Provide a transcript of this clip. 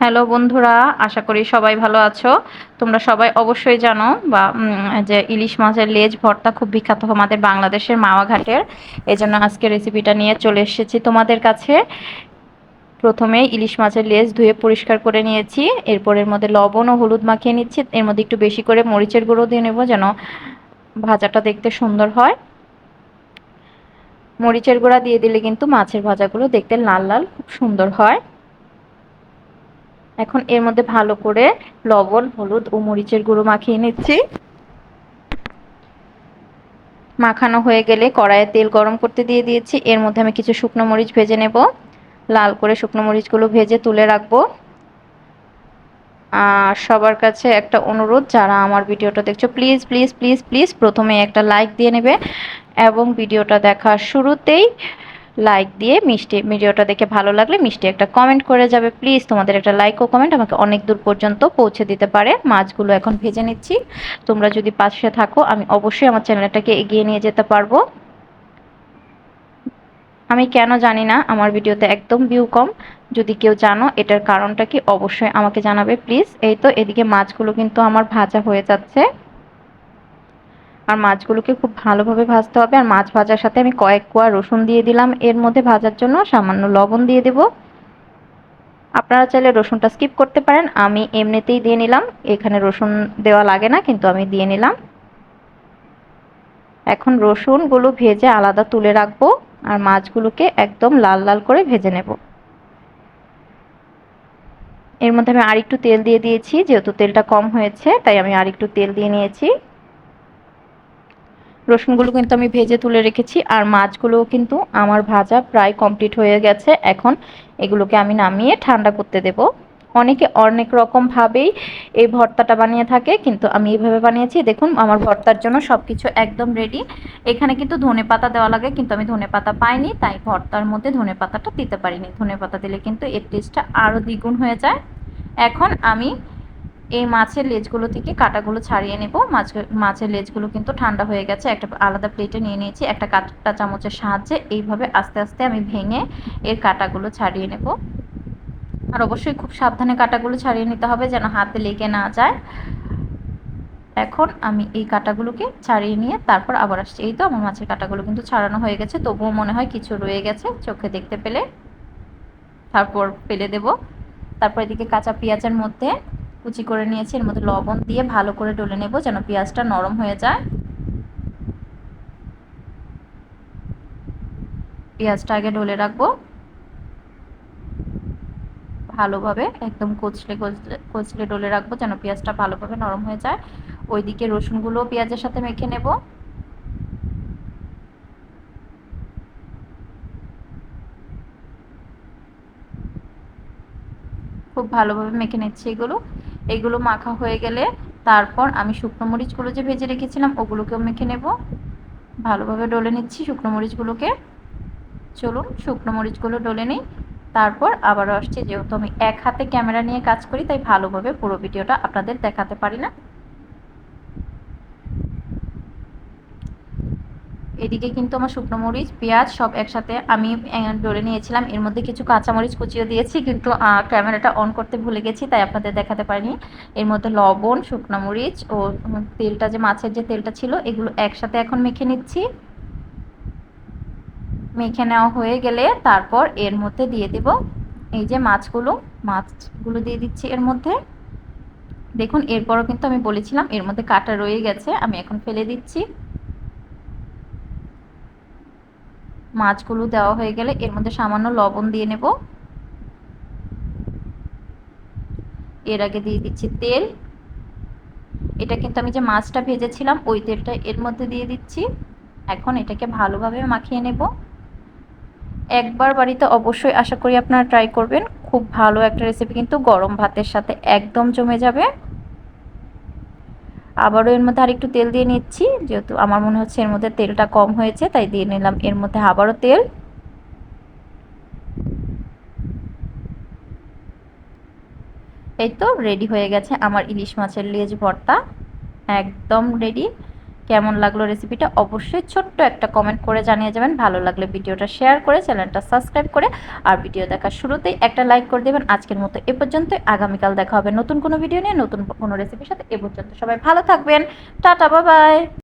Hello বন্ধুরা, আশা করি সবাই ভালো আছো। তোমরা সবাই অবশ্যই জানো, বা যে ইলিশ মাছের লেজ ভর্তা খুব বিখ্যাত আমাদের বাংলাদেশের মাওয়া ঘাটের এই জন্য আজকে রেসিপিটা নিয়ে চলে এসেছি তোমাদের কাছে। প্রথমে ইলিশ মাছের লেজ ধুয়ে পরিষ্কার করে নিয়েছি। এরপর এর মধ্যে লবণ ও হলুদ মাখিয়ে নিচ্ছি। এর মধ্যে একটু বেশি করে মরিচের গুঁড়ো দিয়ে নেব যেন ভাজাটা দেখতে সুন্দর হয়। মরিচের গুঁড়া দিয়ে দিলে কিন্তু মাছের ভাজাগুলো দেখতে লাল লাল, খুব সুন্দর হয়। এখন এর মধ্যে ভালো করে লবণ, হলুদ ও মরিচের গুঁড়ো মাখিয়ে নিচ্ছি। মাখানো হয়ে গেলে কড়াইয়ে তেল গরম করতে দিয়ে দিয়েছি। এর মধ্যে আমি কিছু শুকনো মরিচ ভেজে নেব। লাল করে শুকনো মরিচগুলো ভেজে তুলে রাখব। আর সবার কাছে একটা অনুরোধ, যারা আমার ভিডিওটা দেখছ প্লিজ প্লিজ প্লিজ প্লিজ প্রথমে একটা লাইক দিয়ে নেবে। এবং ভিডিওটা দেখার শুরুতেই লাইক দিয়ে মিষ্টি ভিডিওটা দেখে ভালো লাগলে মিষ্টি একটা কমেন্ট করে যাবে। প্লিজ তোমাদের একটা লাইক ও কমেন্ট আমাকে অনেক দূর পর্যন্ত পৌঁছে দিতে পারে। মাছগুলো এখন ভেজে নিচ্ছি। তোমরা যদি পাশে থাকো, আমি অবশ্যই আমার চ্যানেলটাকে এগিয়ে নিয়ে যেতে পারব। আমি কেন জানি না, আমার ভিডিওতে একদম ভিউ কম। যদি কেউ জানো, এটার কারণটা কি, অবশ্যই আমাকে জানাবে প্লিজ এই তো, এদিকে মাছগুলো কিন্তু আমার ভাজা হয়ে যাচ্ছে। আর মাছগুলোকে খুব ভালোভাবে ভাজতে হবে। আর মাছ ভাজার সাথে আমি কয়েক কোয়া রসুন দিয়ে দিলাম। এর মধ্যে ভাজার জন্য সামান্য লবণ দিয়ে দেব। আপনারা চাইলে রসুনটা স্কিপ করতে পারেন। আমি এমনিতেই দিয়ে নিলাম। এখানে রসুন দেওয়া লাগে না, কিন্তু আমি দিয়ে নিলাম। এখন রসুনগুলো ভেজে আলাদা তুলে রাখব আর মাছগুলোকে একদম লাল লাল করে ভেজে নেব। এর মধ্যে আমি আরেকটু তেল দিয়ে দিয়েছি, যেহেতু তেলটা কম হয়েছে, তাই আমি আরেকটু তেল দিয়ে নিয়েছি। রসুনগুলো কিন্তু আমি ভেজে তুলে রেখেছি, আর মাছগুলোও কিন্তু আমার ভাজা প্রায় কমপ্লিট হয়ে গেছে। এখন এগুলোকে আমি নামিয়ে ঠান্ডা করতে দেব। অনেকে অনেক রকমভাবেই এই ভর্তাটা বানিয়ে থাকে, কিন্তু আমি এইভাবে বানিয়েছি। দেখুন, আমার ভর্তার জন্য সব কিছু একদম রেডি এখানে কিন্তু ধনে পাতা দেওয়া লাগে, কিন্তু আমি ধনে পাতা পাইনি, তাই ভর্তার মধ্যে ধনে পাতাটা দিতে পারিনি। ধনে পাতা দিলে কিন্তু এর টেস্টটা আরও দ্বিগুণ হয়ে যায়। এখন আমি এই মাছের লেজগুলো থেকে কাটাগুলো ছাড়িয়ে নেব। মাছ মাছের লেজগুলো কিন্তু ঠান্ডা হয়ে গেছে। একটা আলাদা প্লেটে নিয়ে নিয়েছি। একটা কাটা চামচের সাহায্যে এইভাবে আস্তে আস্তে আমি ভেঙে এর কাটাগুলো ছাড়িয়ে নেব। আর অবশ্যই খুব সাবধানে কাটাগুলো ছাড়িয়ে নিতে হবে যেন হাতে লেগে না যায়। এখন আমি এই কাটাগুলোকে ছাড়িয়ে নিয়ে তারপর আবার আসছি। এই তো আমার মাছের কাটাগুলো কিন্তু ছাড়ানো হয়ে গেছে। তবুও মনে হয় কিছু রয়ে গেছে চোখে দেখতে পেলে। তারপর ফেলে দেব। তারপর এদিকে কাঁচা পেঁয়াজের মধ্যে কুচি করে নিয়েছি, এর মধ্যে লবণ দিয়ে ভালো করে ডলে নেব যেন পেঁয়াজটা নরম হয়ে যায়। পেঁয়াজটা আগে ডলে রাখব। ভালোভাবে একদম কচলে কচলে ডলে রাখব যেন পেঁয়াজটা ভালোভাবে নরম হয়ে যায়। ওইদিকে রসুনগুলো পেঁয়াজের সাথে মেখে নেব। খুব ভালোভাবে মেখে নিচ্ছি এগুলো। এগুলো মাখা হয়ে গেলে তারপর আমি শুকনো মরিচগুলো যে ভেজে রেখেছিলাম, ওগুলোকেও মেখে নেব। ভালোভাবে ডলে নিচ্ছি শুকনো মরিচগুলোকে। চলুন, শুকনো মরিচগুলো ডলে নিই। তারপর আবারও আসছে, যেহেতু আমি এক হাতে ক্যামেরা নিয়ে কাজ করি, তাই ভালোভাবে পুরো ভিডিওটা আপনাদের দেখাতে পারি না। এদিকে কিন্তু আমার শুকনো মরিচ, পেঁয়াজ সব একসাথে আমি ডলে নিয়েছিলাম। এর মধ্যে কিছু কাঁচামরিচ কুচিয়ে দিয়েছি, কিন্তু ক্যামেরাটা অন করতে ভুলে গেছি, তাই আপনাদের দেখাতে পারিনি। এর মধ্যে লবণ, শুকনো মরিচ ও তেলটা যে মাছের যে তেলটা ছিল, এগুলো একসাথে এখন মেখে নিচ্ছি। মেখে নেওয়া হয়ে গেলে তারপর এর মধ্যে দিয়ে দেব এই যে মাছগুলো মাছগুলো দিয়ে দিচ্ছি এর মধ্যে। দেখুন, এরপরও কিন্তু আমি বলেছিলাম, এর মধ্যে কাটা রয়ে গেছে, আমি এখন ফেলে দিচ্ছি। মাছগুলো দেওয়া হয়ে গেলে এর মধ্যে সামান্য লবণ দিয়ে নেব। এর আগে দিয়ে দিচ্ছি তেল। এটা কিন্তু আমি যে মাছটা ভেজেছিলাম, ওই তেলটা এর মধ্যে দিয়ে দিচ্ছি। এখন এটাকে ভালোভাবে মাখিয়ে নেব। একবার বাড়িতে অবশ্যই আশা করি আপনারা ট্রাই করবেন। খুব ভালো একটা রেসিপি কিন্তু গরম ভাতের সাথে একদম জমে যাবে। আবারও এর মধ্যে আরেকটু তেল দিয়ে নিচ্ছি, যেহেতু আমার মনে হচ্ছে এর মধ্যে তেলটা কম হয়েছে, তাই দিয়ে নিলাম। এর মধ্যে আবারও তেল। এই তো রেডি হয়ে গেছে আমার ইলিশ মাছের লেজ ভর্তা। একদম রেডি কেমন লাগল রেসিপিটা অবশ্যই ছোট্ট একটা কমেন্ট করে জানিয়ে যাবেন। ভালো লাগলে ভিডিওটা শেয়ার করে চ্যানেলটা সাবস্ক্রাইব করে আর ভিডিও দেখার শুরুতেই একটা লাইক করে দেবেন। আজকের মতো এ পর্যন্ত আগামীকাল দেখা হবে নতুন কোনো ভিডিও নিয়ে, নতুন কোনো রেসিপির সাথে। এ পর্যন্ত সবাই ভালো থাকবেন। টাটা বাবাই